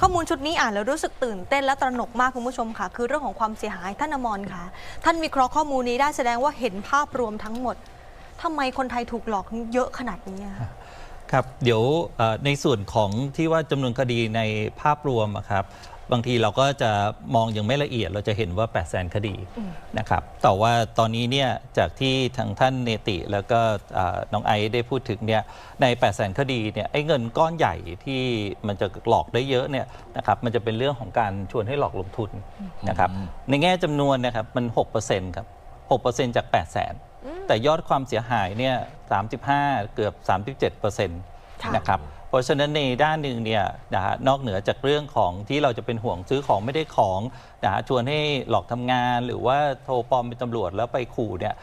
ข้อมูลชุดนี้อ่านแล้วรู้สึกตื่นเต้นและตระหนกมากคุณผู้ชมค่ะ คือเรื่องของความเสียหายท่านอมรค่ะ ท่านวิเคราะห์ข้อมูลนี้ได้แสดงว่าเห็นภาพรวมทั้งหมดทำไมคนไทยถูกหลอกเยอะขนาดนี้ครับเดี๋ยวในส่วนของที่ว่าจำนวนคดีในภาพรวมครับ บางทีเราก็จะมองอย่างไม่ละเอียด เราจะเห็นว่า 8 0 0 0 0 0คดีนะครับแต่ว่าตอนนี้เนี่ยจากที่ทางท่านเนติแล้วก็อ่าน้องไอซ์ได้พูดถึงเนี่ยใน 8 0 0 0 0 0คดีเนี่ยไอ้เงินก้อนใหญ่ที่มันจะหลอกได้เยอะเนี่ยนะครับมันจะเป็นเรื่องของการชวนให้หลอกลงทุนนะครับในแง่จำนวนนะครับมัน 6%ครับ 6%จาก 8 0 0 0 0 0แต่ยอดความเสียหายเนี่ย35 เกือบ 37%น นะครับเพราะฉะนั้นในด้านหนึ่งเนี่ยนะฮะนอกเหนือจากเรื่องของที่เราจะเป็นห่วงซื้อของไม่ได้ของนะฮะชวนให้หลอกทำงานหรือว่าโทรปลอมเป็นตำรวจแล้วไปขู่เนี่ย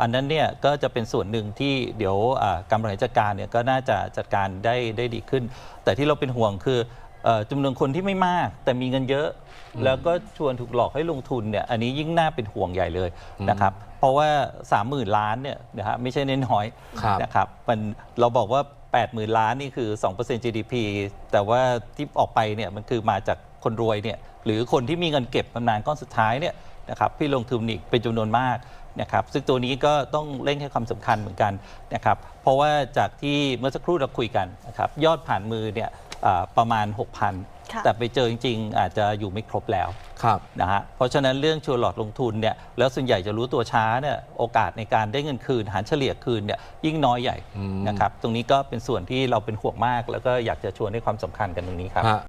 อันนั้นเนี่ยก็จะเป็นส่วนหนึ่งที่เดี๋ยวการบริหารจัดการเนี่ยก็น่าจะจัดการได้ได้ดีขึ้น แต่ที่เราเป็นห่วงคือ จำนวนคนที่ไม่มาก แต่มีเงินเยอะ แล้วก็ชวนถูกหลอกให้ลงทุนเนี่ยอันนี้ยิ่งน่าเป็นห่วงใหญ่เลยนะครับเพราะว่า 30,000 ล้านเนี่ยนะฮะไม่ใช่น้อยครับๆนะครับมันเราบอกว่า 80,000 ล้านนี่คือ 2% GDP แต่ว่าที่ออกไปเนี่ยมันคือมาจากคนรวยเนี่ยหรือคนที่มีเงินเก็บบำนาญก้อนสุดท้ายเนี่ยนะครับที่ลงทุนอีกเป็นจำนวนมากนะครับซึ่งตัวนี้ก็ต้องเร่งให้ความสำคัญเหมือนกันนะครับเพราะว่าจากที่เมื่อสักครู่เราคุยกันนะครับยอดผ่านมือเนี่ยอ่า ประมาณ 6,000ค่ะแต่ไปเจอจริง ๆ อาจจะอยู่ไม่ครบแล้วครับนะฮะเพราะฉะนั้นเรื่องชวนหลอดลงทุนเนี่ยแล้วส่วนใหญ่จะรู้ตัวช้าเนี่ยโอกาสในการได้เงินคืน หารเฉลี่ยคืนเนี่ยยิ่งน้อยใหญ่อืมนะครับตรงนี้ก็เป็นส่วนที่เราเป็นห่วงมาก แล้วก็อยากจะชวนให้ความสำคัญกันตรงนี้ครับฮะ